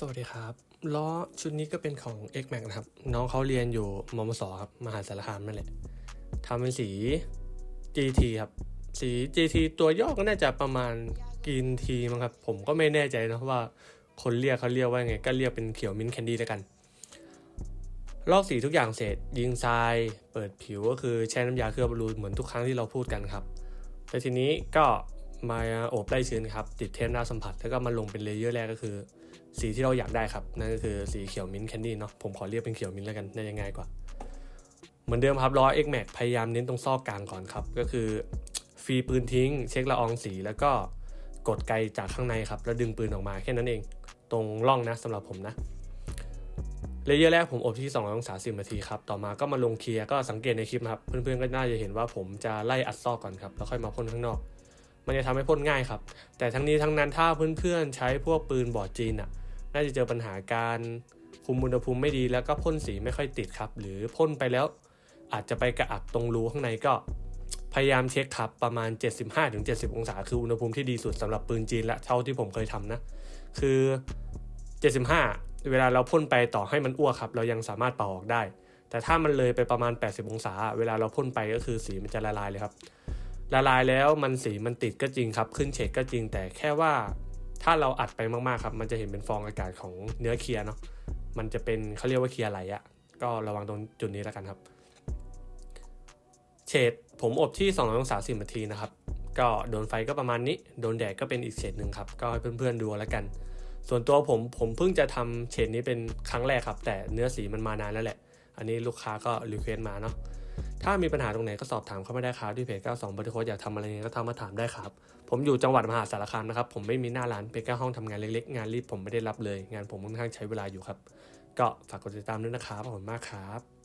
สวัสดีครับล้อชุดนี้ก็เป็นของ X Max นะครับ น้องเขาเรียนอยู่มมสครับมหาสารคามนั่นแหละทำเป็นสี GT ครับ สี GT ตัวย่อก็น่าจะประมาณกินทีมั้งครับ ผมก็ไม่แน่ใจนะว่าคนเรียกเขาเรียกว่าไง ก็เรียกเป็นเขียวมิ้นแคนดี้แล้วกัน ลอกสีทุกอย่างเสร็จ ยิงทราย เปิดผิวก็คือใช้น้ำยาเคลือบบอลลูเหมือนทุกครั้งที่เราพูดกันครับ แต่ทีนี้ก็ มาอบไล่ชื้นครับ ติดเทปหน้าสัมผัส แล้วก็มาลงเป็นเลเยอร์แรกก็คือ สีที่เราอยากได้ครับ นั่นก็คือสีเขียวมิ้นท์แคนดี้เนาะผมขอเรียกเป็นเขียวมิ้นท์แล้วกันน่าจะง่ายกว่า เหมือนเดิมครับล้อ X Max พยายามเน้นตรงซอกกลางก่อนครับ ก็คือฟรีปืนทิ้ง เช็คละอองสีแล้วก็กดไกลจากข้างในครับ แล้วดึงปืนออกมาแค่นั้นเอง ตรงร่องนะสำหรับผมนะเลเยอร์แรกผมอบที่2องศาสินาทีครับ ต่อมาก็มาลงเคลียร์ก็สังเกตในคลิปนะครับ เพื่อนๆก็น่าจะเห็นว่าผมจะไล่อัดซอกก่อนครับ แล้วค่อยมาพ่นข้างนอก มันจะทำให้พ่นง่ายครับ แต่ทั้งนี้ทั้งนั้นถ้าเพื่อนๆใช้พวกปืนบอดจีนอะ น่าจะเจอปัญหาการคุมอุณหภูมิไม่ดีแล้วก็พ่นสีไม่ค่อยติดครับ หรือพ่นไปแล้วอาจจะไปกระอักตรงรูข้างในก็ พยายามเช็คครับประมาณ 75-70 องศา คืออุณหภูมิที่ดีสุดสำหรับปืนจีนและเท่าที่ผมเคยทำนะ คือ 75 เวลาเราพ่นไปต่อให้มันอ้วกครับ เรายังสามารถเป่าออกได้ แต่ถ้ามันเลยไปประมาณ 80 องศา เวลาเราพ่นไปก็คือสีมันจะละลายเลยครับ ละลายแล้วมันสีมันติดก็จริงครับ ขึ้นเฉดก็จริงแต่แค่ว่าถ้าเราอัดไปมากๆครับ มันจะเห็นเป็นฟองอากาศของเนื้อเคลียร์เนาะมันจะเป็นเขาเรียกว่าเคลียร์ไหลอะก็ระวังตรงจุดนี้แล้วกันครับ เฉดผมอบที่2องศาสิบนาทีนะครับ ก็โดนไฟก็ประมาณนี้ โดนแดดก็เป็นอีกเฉดหนึ่งครับ ก็ให้เพื่อนๆดูแล้วกัน ส่วนตัวผมผมเพิ่งจะทำเฉดนี้เป็นครั้งแรกครับ แต่เนื้อสีมันมานานแล้วแหละ อันนี้ลูกค้าก็รีเควสต์มาเนาะ ถ้ามีปัญหาตรงไหนก็สอบถามเข้ามาได้ครับที่เพจ92บริโคอยากทำอะไรเงี้ยก็ทำมาถามได้ครับ ผมอยู่จังหวัดมหาสารคามนะครับผมไม่มีหน้าร้านเป็นแค่ห้องทำงานเล็กๆ งานรีบผมไม่ได้รับเลย งานผมค่อนข้างใช้เวลาอยู่ครับ ก็ฝากกดติดตามด้วยนะครับขอบคุณมากครับ